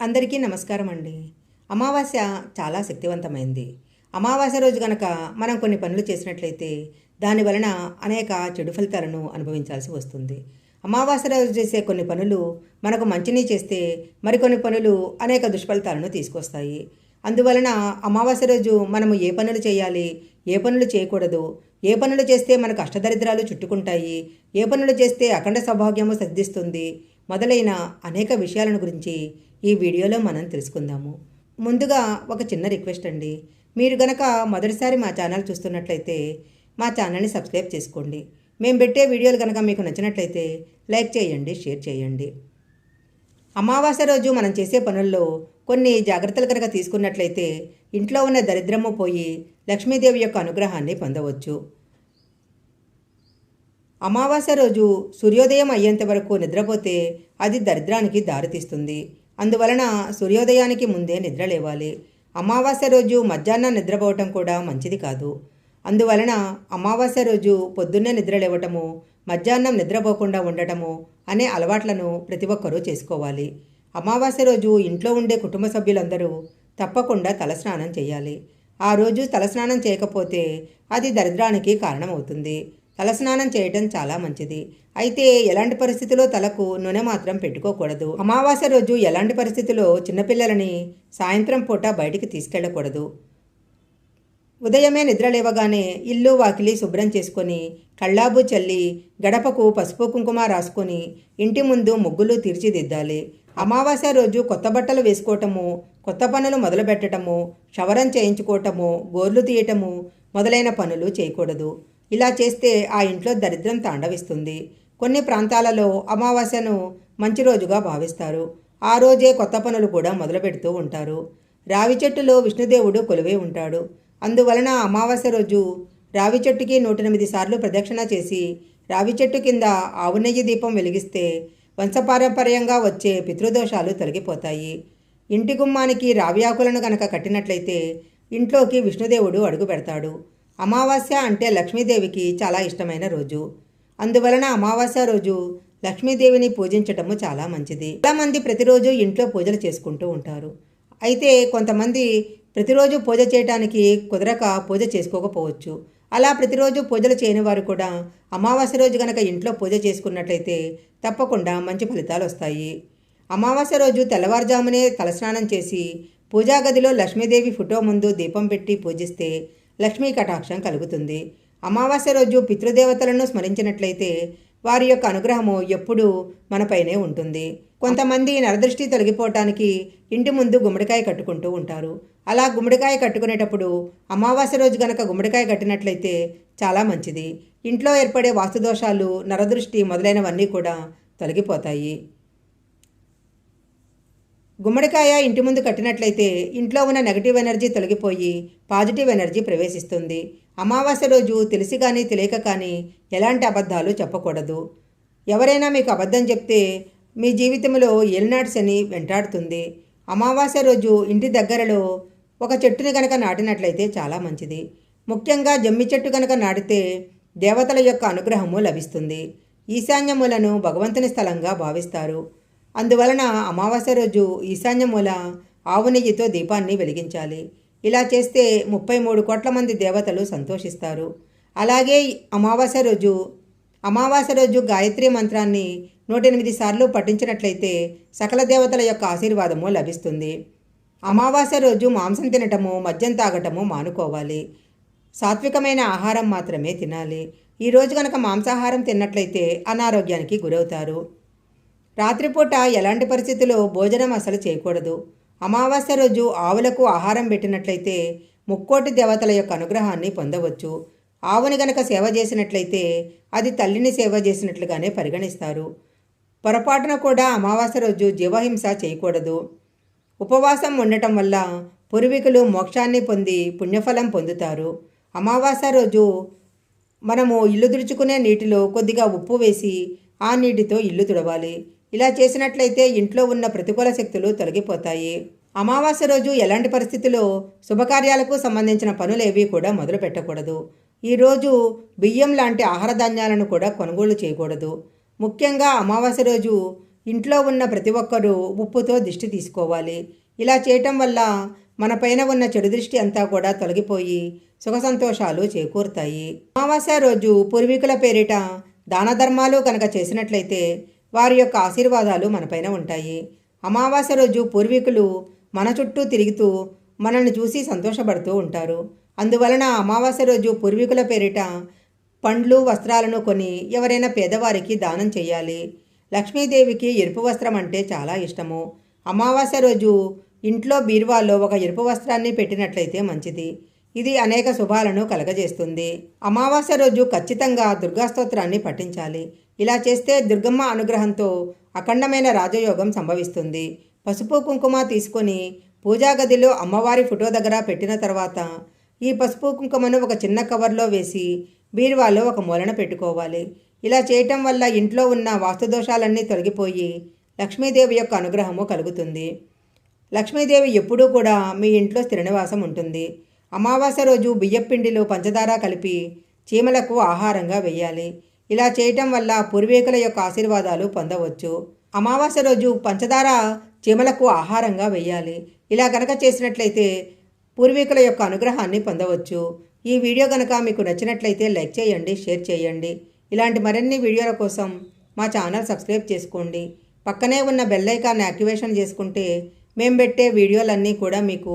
అందరికీ నమస్కారం అండి. అమావాస్య చాలా శక్తివంతమైంది. అమావాస్య రోజు గనక మనం కొన్ని పనులు చేసినట్లయితే దాని వలన అనేక చెడు ఫలితాలను అనుభవించాల్సి వస్తుంది. అమావాస్య రోజు చేసే కొన్ని పనులు మనకు మంచిని చేస్తే మరికొన్ని పనులు అనేక దుష్ఫలితాలను తీసుకొస్తాయి. అందువలన అమావాస్య రోజు మనము ఏ పనులు చేయాలి ఏ పనులు చేయకూడదు ఏ పనులు చేస్తే మనకు అష్టదరిద్రాలు చుట్టుకుంటాయి ఏ పనులు చేస్తే అఖండ సౌభాగ్యము సిద్ధిస్తుంది మొదలైన అనేక విషయాలను గురించి ఈ వీడియోలో మనం తెలుసుకుందాము. ముందుగా ఒక చిన్న రిక్వెస్ట్ అండి. మీరు గనక మొదటిసారి మా ఛానల్ చూస్తున్నట్లయితే మా ఛానల్ని సబ్స్క్రైబ్ చేసుకోండి. మేము పెట్టే వీడియోలు కనుక మీకు నచ్చినట్లయితే లైక్ చేయండి షేర్ చేయండి. అమావాస్య రోజు మనం చేసే పనుల్లో కొన్ని జాగ్రత్తలు కనుక తీసుకున్నట్లయితే ఇంట్లో ఉన్న దరిద్రము పోయి లక్ష్మీదేవి యొక్క అనుగ్రహాన్ని పొందవచ్చు. అమావాస్య రోజు సూర్యోదయం అయ్యేంత వరకు నిద్రపోతే అది దరిద్రానికి దారితీస్తుంది. అందువలన సూర్యోదయానికి ముందే నిద్ర లేవాలి. అమావాస్య రోజు మధ్యాహ్నం నిద్రపోవటం కూడా మంచిది కాదు. అందువలన అమావాస్య రోజు పొద్దున్నే నిద్ర లేవటము మధ్యాహ్నం నిద్రపోకుండా ఉండటము అనే అలవాట్లను ప్రతి ఒక్కరూ చేసుకోవాలి. అమావాస్య రోజు ఇంట్లో ఉండే కుటుంబ సభ్యులందరూ తప్పకుండా తలస్నానం చేయాలి. ఆ రోజు తలస్నానం చేయకపోతే అది దరిద్రానికి కారణమవుతుంది. తలస్నానం చేయటం చాలా మంచిది. అయితే ఎలాంటి పరిస్థితిలో తలకు నూనె మాత్రం పెట్టుకోకూడదు. అమావాస్య రోజు ఎలాంటి పరిస్థితిలో చిన్నపిల్లలని సాయంత్రం పూట బయటికి తీసుకెళ్ళకూడదు. ఉదయమే నిద్ర లేవగానే ఇల్లు వాకిలి శుభ్రం చేసుకొని కళ్ళాబు చల్లి గడపకు పసుపు కుంకుమ రాసుకొని ఇంటి ముందు ముగ్గులు తీర్చిదిద్దాలి. అమావాస్య రోజు కొత్త బట్టలు వేసుకోవటము కొత్త పనులు మొదలుపెట్టడము క్షవరం చేయించుకోవటము గోర్లు తీయటము మొదలైన పనులు చేయకూడదు. ఇలా చేస్తే ఆ ఇంట్లో దరిద్రం తాండవిస్తుంది. కొన్ని ప్రాంతాలలో అమావాస్యను మంచి రోజుగా భావిస్తారు. ఆ రోజే కొత్త పనులు కూడా మొదలుపెడుతూ ఉంటారు. రావి చెట్టులో విష్ణుదేవుడు కొలువై ఉంటాడు. అందువలన అమావాస్య రోజు రావి చెట్టుకి నూట ఎనిమిది సార్లు ప్రదక్షిణ చేసి రావి చెట్టు కింద ఆవు నెయ్యి దీపం వెలిగిస్తే వంశపారంపర్యంగా వచ్చే పితృదోషాలు తొలగిపోతాయి. ఇంటి గుమ్మానికి రావి ఆకులను కనుక కట్టినట్లయితే ఇంట్లోకి విష్ణుదేవుడు అడుగు పెడతాడు. అమావాస్య అంటే లక్ష్మీదేవికి చాలా ఇష్టమైన రోజు. అందువలన అమావాస్య రోజు లక్ష్మీదేవిని పూజించటము చాలా మంచిది. చాలామంది ప్రతిరోజు ఇంట్లో పూజలు చేసుకుంటూ ఉంటారు. అయితే కొంతమంది ప్రతిరోజు పూజ చేయడానికి కుదరక పూజ చేసుకోకపోవచ్చు. అలా ప్రతిరోజు పూజలు చేయని వారు కూడా అమావాస్య రోజు గనక ఇంట్లో పూజ చేసుకున్నట్లయితే తప్పకుండా మంచి ఫలితాలు వస్తాయి. అమావాస్య రోజు తెల్లవారుజామునే తలస్నానం చేసి పూజా గదిలో లక్ష్మీదేవి ఫోటో ముందు దీపం పెట్టి పూజిస్తే లక్ష్మీ కటాక్షం కలుగుతుంది. అమావాస్య రోజు పితృదేవతలను స్మరించినట్లయితే వారి యొక్క అనుగ్రహము ఎప్పుడూ మనపైనే ఉంటుంది. కొంతమంది నరదృష్టి తొలగిపోవటానికి ఇంటి ముందు గుమ్మడికాయ కట్టుకుంటూ ఉంటారు. అలా గుమ్మడికాయ కట్టుకునేటప్పుడు అమావాస్య రోజు గనక గుమ్మడికాయ కట్టినట్లయితే చాలా మంచిది. ఇంట్లో ఏర్పడే వాస్తుదోషాలు నరదృష్టి మొదలైనవన్నీ కూడా తొలగిపోతాయి. గుమ్మడికాయ ఇంటి ముందు కట్టినట్లయితే ఇంట్లో ఉన్న నెగటివ్ ఎనర్జీ తొలగిపోయి పాజిటివ్ ఎనర్జీ ప్రవేశిస్తుంది. అమావాస్య రోజు తెలిసి కానీ తెలియక కానీ ఎలాంటి అబద్ధాలు చెప్పకూడదు. ఎవరైనా మీకు అబద్ధం చెప్తే మీ జీవితంలో ఏలినాటి శని వెంటాడుతుంది. అమావాస్య రోజు ఇంటి దగ్గరలో ఒక చెట్టుని కనుక నాటినట్లయితే చాలా మంచిది. ముఖ్యంగా జమ్మి చెట్టు కనుక నాటితే దేవతల యొక్క అనుగ్రహము లభిస్తుంది. ఈశాన్యములను భగవంతుని స్థలంగా భావిస్తారు. అందువలన అమావాస్య రోజు ఈశాన్యమూల ఆవు నెయ్యితో దీపాన్ని వెలిగించాలి. ఇలా చేస్తే ముప్పై మూడు కోట్ల మంది దేవతలు సంతోషిస్తారు. అలాగే అమావాస్య రోజు అమావాస్య రోజు గాయత్రి మంత్రాన్ని నూట ఎనిమిది సార్లు పఠించినట్లయితే సకల దేవతల యొక్క ఆశీర్వాదము లభిస్తుంది. అమావాస్య రోజు మాంసం తినటము మద్యం తాగటము మానుకోవాలి. సాత్వికమైన ఆహారం మాత్రమే తినాలి. ఈరోజు కనుక మాంసాహారం తిన్నట్లయితే అనారోగ్యానికి గురవుతారు. రాత్రిపూట ఎలాంటి పరిస్థితుల్లో భోజనం అసలు చేయకూడదు. అమావాస్య రోజు ఆవులకు ఆహారం పెట్టినట్లయితే ముక్కోటి దేవతల యొక్క అనుగ్రహాన్ని పొందవచ్చు. ఆవుని గనక సేవ చేసినట్లయితే అది తల్లిని సేవ చేసినట్లుగానే పరిగణిస్తారు. పొరపాటున కూడా అమావాస్య రోజు జీవహింస చేయకూడదు. ఉపవాసం ఉండటం వల్ల పూర్వీకులు మోక్షాన్ని పొంది పుణ్యఫలం పొందుతారు. అమావాస్య రోజు మనము ఇల్లు తుడుచుకునే నీటిలో కొద్దిగా ఉప్పు వేసి ఆ నీటితో ఇల్లు తుడవాలి. ఇలా చేసినట్లయితే ఇంట్లో ఉన్న ప్రతికూల శక్తులు తొలగిపోతాయి. అమావాస్య రోజు ఎలాంటి పరిస్థితుల్లో శుభకార్యాలకు సంబంధించిన పనులేవి కూడా మొదలు పెట్టకూడదు. ఈరోజు బియ్యం లాంటి ఆహార ధాన్యాలను కూడా కొనుగోలు చేయకూడదు. ముఖ్యంగా అమావాస్య రోజు ఇంట్లో ఉన్న ప్రతి ఒక్కరూ ఉప్పుతో దిష్టి తీసుకోవాలి. ఇలా చేయటం వల్ల మన పైన ఉన్న చెడు దృష్టి అంతా కూడా తొలగిపోయి సుఖ సంతోషాలు చేకూరుతాయి. అమావాస్య రోజు పూర్వీకుల పేరిట దాన ధర్మాలు కనుక చేసినట్లయితే వారి యొక్క ఆశీర్వాదాలు మనపైన ఉంటాయి. అమావాస్య రోజు పూర్వీకులు మన చుట్టూ తిరుగుతూ మనల్ని చూసి సంతోషపడుతూ ఉంటారు. అందువలన అమావాస్య రోజు పూర్వీకుల పేరిట పండ్లు వస్త్రాలను కొని ఎవరైనా పేదవారికి దానం చేయాలి. లక్ష్మీదేవికి ఎరుపు వస్త్రం అంటే చాలా ఇష్టము. అమావాస్య రోజు ఇంట్లో బీరువాలో ఒక ఎరుపు వస్త్రాన్ని పెట్టినట్లయితే మంచిది. ఇది అనేక శుభాలను కలగజేస్తుంది. అమావాస్య రోజు ఖచ్చితంగా దుర్గాస్తోత్రాన్ని పఠించాలి. ఇలా చేస్తే దుర్గమ్మ అనుగ్రహంతో అఖండమైన రాజయోగం సంభవిస్తుంది. పసుపు కుంకుమ తీసుకొని పూజా గదిలో అమ్మవారి ఫోటో దగ్గర పెట్టిన తర్వాత ఈ పసుపు కుంకుమను ఒక చిన్న కవర్లో వేసి బీరువాలో ఒక మూలన పెట్టుకోవాలి. ఇలా చేయటం వల్ల ఇంట్లో ఉన్న వాస్తుదోషాలన్నీ తొలగిపోయి లక్ష్మీదేవి యొక్క అనుగ్రహము కలుగుతుంది. లక్ష్మీదేవి ఎప్పుడూ కూడా మీ ఇంట్లో స్థిర నివాసం ఉంటుంది. అమావాస్య రోజు బియ్యపిండిలో పంచదార కలిపి చీమలకు ఆహారంగా వేయాలి ఇలా చేయటం వల్ల పూర్వీకుల యొక్క ఆశీర్వాదాలు పొందవచ్చు. అమావాస్య రోజు పంచదార చీమలకు ఆహారంగా వేయాలి ఇలా గనక చేసినట్లయితే పూర్వీకుల యొక్క అనుగ్రహాన్ని పొందవచ్చు. ఈ వీడియో కనుక మీకు నచ్చినట్లయితే లైక్ చేయండి షేర్ చేయండి. ఇలాంటి మరిన్ని వీడియోల కోసం మా ఛానల్ సబ్స్క్రైబ్ చేసుకోండి. పక్కనే ఉన్న బెల్ ఐకాన్ని యాక్టివేషన్ చేసుకుంటే మేము పెట్టే వీడియోలన్నీ కూడా మీకు